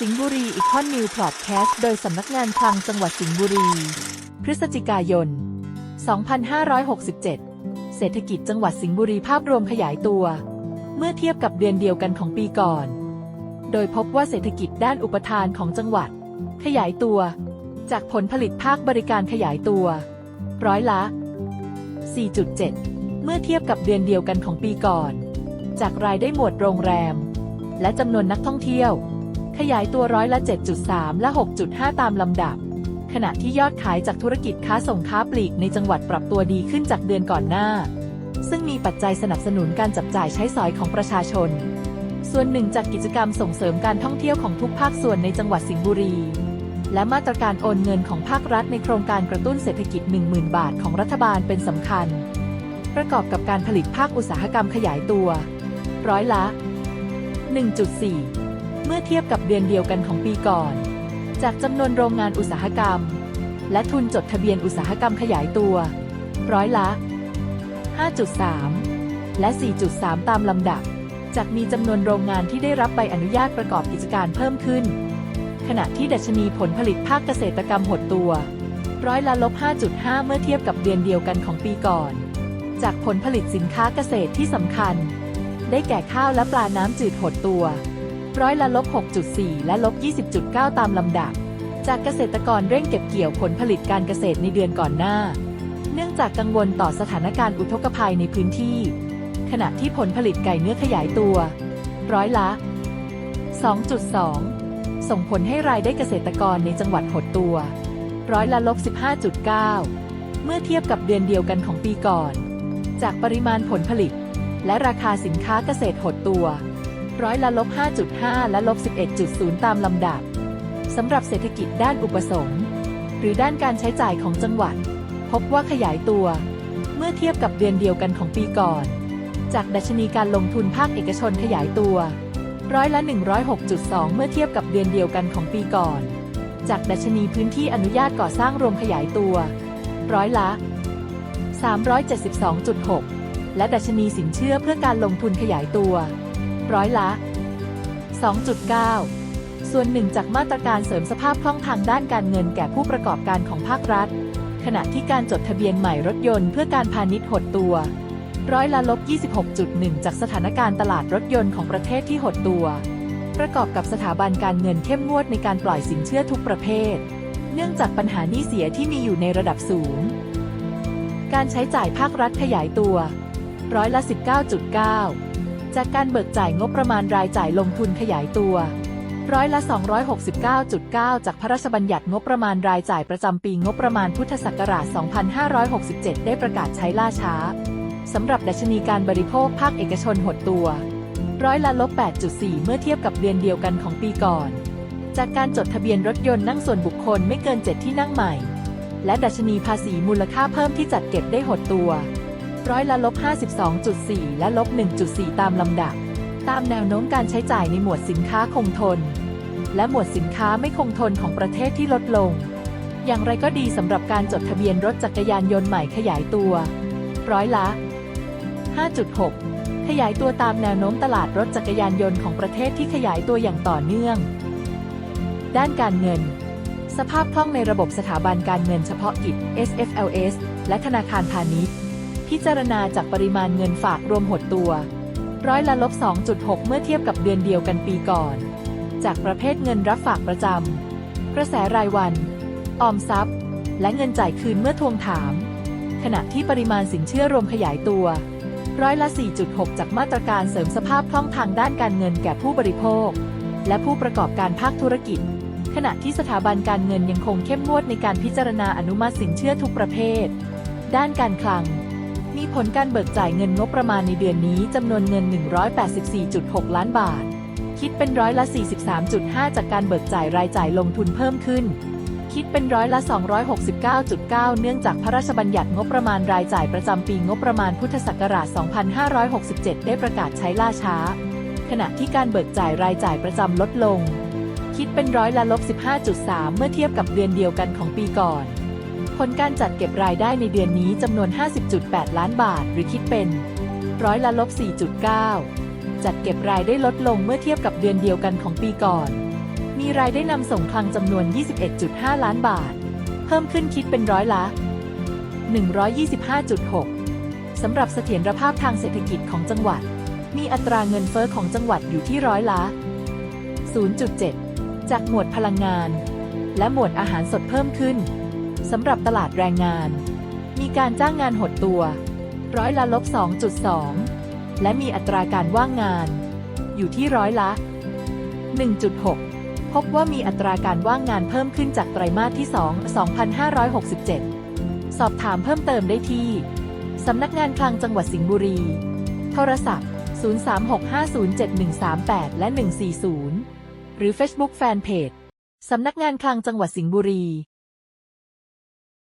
สิงห์บุรีอีคอนนิวพอดแคสต์โดยสำนักงานคลังจังหวัดสิงห์บุรี พฤศจิกายน 2567 เศรษฐกิจจังหวัดสิงห์บุรีภาพรวมขยายตัว เมื่อเทียบกับเดือนเดียวกันของปีก่อน โดยพบว่าเศรษฐกิจด้านอุปทานของจังหวัด ขยายตัว จากผลผลิตภาคบริการขยายตัว ร้อยละ 4.7 เมื่อเทียบกับเดือนเดียวกันของปีก่อน จากรายได้หมวดโรงแรม และจำนวนนักท่องเที่ยว ขยายตัวร้อยละ 7.3 และ 6.5 ตามลำดับ ขณะที่ยอดขายจากธุรกิจค้าส่งค้าปลีกในจังหวัดปรับตัวดีขึ้นจากเดือนก่อนหน้า ซึ่งมีปัจจัยสนับสนุนการจับจ่ายใช้สอยของประชาชน ส่วนหนึ่งจากกิจกรรมส่งเสริมการท่องเที่ยวของทุกภาคส่วนในจังหวัดสิงห์บุรี และมาตรการโอนเงินของภาครัฐในโครงการกระตุ้นเศรษฐกิจ 10,000 บาทของรัฐบาลเป็นสำคัญ ประกอบกับการผลิตภาคอุตสาหกรรมขยายตัว ร้อยละ 1.4 เมื่อเทียบกับเดือนเดียวกันของปีก่อน จากจำนวนโรงงานอุตสาหกรรม และทุนจดทะเบียนอุตสาหกรรมขยายตัว ร้อยละ 5.3 และ 4.3 ตามลำดับ จากมีจำนวนโรงงานที่ได้รับใบอนุญาตประกอบกิจการเพิ่มขึ้น ขณะที่ดัชนีผลผลิตภาคเกษตรกรรมหดตัว ร้อยละลบ 5.5 เมื่อเทียบกับเดือนเดียวกันของปีก่อน จากผลผลิตสินค้าเกษตรที่สำคัญ ได้แก่ข้าวและปลาน้ำจืดหดตัว ร้อยละลบ 6.4 และลบ 20.9 ตามลำดับ จากเกษตรกรเร่งเก็บเกี่ยวผลผลิตการเกษตรในเดือนก่อนหน้า เนื่องจากกังวลต่อสถานการณ์อุทกภัยในพื้นที่ ขณะที่ผลผลิตไก่เนื้อขยายตัว ร้อยละ 2.2 ส่งผลให้รายได้เกษตรกรในจังหวัดหดตัว ร้อยละลบ 15.9 เมื่อเทียบกับเดือนเดียวกันของปีก่อน จากปริมาณผลผลิต และราคาสินค้าเกษตรหดตัว ร้อยละลบ 5.5 และลบ 11.0 ตามลำดับ สำหรับเศรษฐกิจด้านอุปสงค์ หรือด้านการใช้จ่ายของจังหวัด พบว่าขยายตัว เมื่อเทียบกับเดือนเดียวกันของปีก่อน จากดัชนีการลงทุนภาคเอกชนขยายตัว ร้อยละ 106.2 เมื่อเทียบกับเดือนเดียวกันของปีก่อน จากดัชนีพื้นที่อนุญาตก่อสร้างรวมขยายตัว ร้อยละ 372.6 และดัชนีสินเชื่อเพื่อการลงทุนขยายตัว ร้อยละ 2.9 ส่วนหนึ่งจากมาตรการเสริมสภาพคล่องทางด้านการเงินแก่ผู้ประกอบการของภาครัฐ ขณะที่การจดทะเบียนใหม่รถยนต์เพื่อการพาณิชย์หดตัวร้อยละลบ 26.1 จากสถานการณ์ตลาดรถยนต์ของประเทศที่หดตัว ประกอบกับสถาบันการเงินเข้มงวดในการปล่อยสินเชื่อทุกประเภท เนื่องจากปัญหาหนี้เสียที่มีอยู่ในระดับสูง การใช้จ่ายภาครัฐขยายตัว ร้อยละ 19.9 จากการเบิกจ่ายงบประมาณรายจ่ายลงทุนขยายตัวร้อยละ 269.9 จากพระราชบัญญัติงบประมาณรายจ่ายประจำปีงบประมาณพุทธศักราช 2567 ได้ประกาศใช้ล่าช้า สำหรับดัชนีการบริโภคภาคเอกชนหดตัว ร้อยละลบ 8.4 เมื่อเทียบกับเดือนเดียวกันของปีก่อน จากการจดทะเบียนรถยนต์นั่งส่วนบุคคลไม่เกิน 7 ที่นั่งใหม่ และดัชนีภาษีมูลค่าเพิ่มที่จัดเก็บได้หดตัว ร้อยละลบ 52.4 และลบ 1.4 ตามลำดับ ตามแนวโน้มการใช้จ่ายในหมวดสินค้าคงทน และหมวดสินค้าไม่คงทนของประเทศที่ลดลง อย่างไรก็ดีสำหรับการจดทะเบียนรถจักรยานยนต์ใหม่ขยายตัว ร้อยละ 5.6 ขยายตัวตามแนวโน้มตลาดรถจักรยานยนต์ของประเทศที่ขยายตัวอย่างต่อเนื่อง ด้านการเงินสภาพคล่องในระบบสถาบันการเงินเฉพาะกิจ SFLS และธนาคารพาณิชย์ พิจารณาจากปริมาณเงินฝากรวมหดตัว ร้อยละลบ 2.6 เมื่อเทียบกับเดือนเดียวกันปีก่อน จากประเภทเงินรับฝากประจำ กระแสรายวัน ออมทรัพย์ และเงินจ่ายคืนเมื่อทวงถาม ขณะที่ปริมาณสินเชื่อรวมขยายตัว ร้อยละ 4.6 จากมาตรการเสริมสภาพคล่องทางด้านการเงินแก่ผู้บริโภค และผู้ประกอบการภาคธุรกิจ ขณะที่สถาบันการเงินยังคงเข้มงวดในการพิจารณาอนุมัติสินเชื่อทุกประเภท ด้านการคลัง มีผลการเบิกจ่ายเงินงบประมาณในเดือนนี้จำนวนเงิน 184.6 ล้านบาท คิดเป็นร้อยละ 43.5 จากการเบิกจ่ายรายจ่ายลงทุนเพิ่มขึ้น คิดเป็นร้อยละ 269.9 เนื่องจากพระราชบัญญัติงบประมาณรายจ่ายประจำปีงบประมาณพุทธศักราช 2567 ได้ประกาศใช้ล่าช้า ขณะที่การเบิกจ่ายรายจ่ายประจำลดลง คิดเป็นร้อยละลบ15.3 เมื่อเทียบกับเดือนเดียวกันของปีก่อน ผลการจัดเก็บรายได้ในเดือนนี้จำนวน 50.8 ล้านบาท หรือคิดเป็นร้อยละลบ 4.9 จัดเก็บรายได้ลดลงเมื่อเทียบกับเดือนเดียวกันของปีก่อน มีรายได้นำส่งคลังจำนวน 21.5 ล้านบาท เพิ่มขึ้นคิดเป็นร้อยละ 125.6 สำหรับเสถียรภาพทางเศรษฐกิจของจังหวัด มีอัตราเงินเฟ้อของจังหวัดอยู่ที่ร้อยละ 0.7 จากหมวดพลังงาน และหมวดอาหารสดเพิ่มขึ้น สำหรับตลาดแรงงาน มีการจ้างงานหดตัว ร้อยละลบ 2.2 และมีอัตราการว่างงาน อยู่ที่ร้อยละ 1.6 พบว่ามีอัตราการว่างงานเพิ่มขึ้นจากไตรมาสที่ 2 2567 สอบถามเพิ่มเติมได้ที่ สำนักงานคลังจังหวัดสิงห์บุรี โทรศัพท์ 036507138 และ 140 หรือ Facebook Fanpage สำนักงานคลังจังหวัดสิงห์บุรี